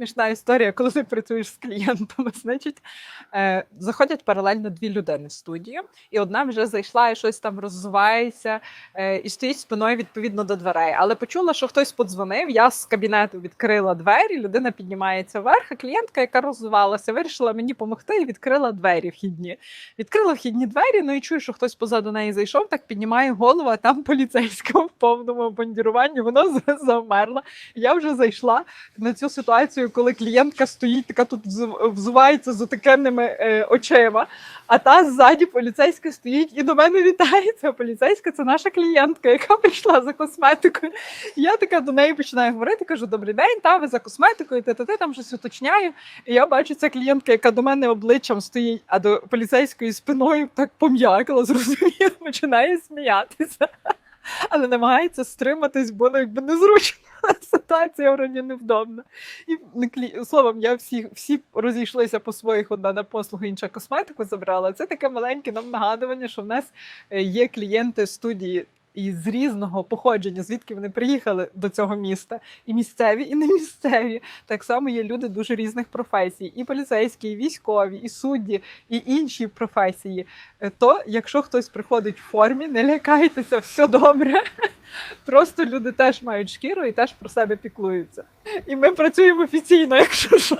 смішна історія, коли ти працюєш з клієнтами. Значить, е, заходять паралельно дві людини в студію, і одна вже зайшла і щось там розвивається, е, і стоїть спиною відповідно до дверей. Але почула, що хтось подзвонив. Я з кабінету відкрила двері, людина піднімається вверх, а клієнтка, яка розвивалася, вирішила мені допомогти і відкрила двері вхідні. Відкрила вхідні двері, ну і чую, що хтось позаду неї зайшов, так піднімає голову, а там поліцейська в повному обмундіруванні, вона з- завмерла. Я вже зайшла на цю ситуацію, коли клієнтка стоїть, така тут взу- взувається з отакенними е, очима, а та ззаді поліцейська стоїть і до мене вітається. Поліцейська це наша клієнтка, яка прийшла за косметикою. Я така до неї починаю говорити, кажу: добрий день, та ви за косметикою, ти, ти, ти там щось уточняю. І я бачу, ця клієнтка, яка до мене обличчям стоїть, а до поліцейської спиною так пом'якла, зрозуміло, починає сміятися. Але намагається стриматись, бо ну, якби незручно. Ситуація вроді невдобна. І ну, словом, я всі, всі розійшлися по своїх одна на послуги, інша косметику забрала. Це таке маленьке нам нагадування, що в нас е, є клієнти студії. І з різного походження, звідки вони приїхали до цього міста, і місцеві, і не місцеві. Так само є люди дуже різних професій: і поліцейські, і військові, і судді, і інші професії. Е, То, якщо хтось приходить в формі, не лякайтеся, все добре. Просто люди теж мають шкіру і теж про себе піклуються. І ми працюємо офіційно, якщо що.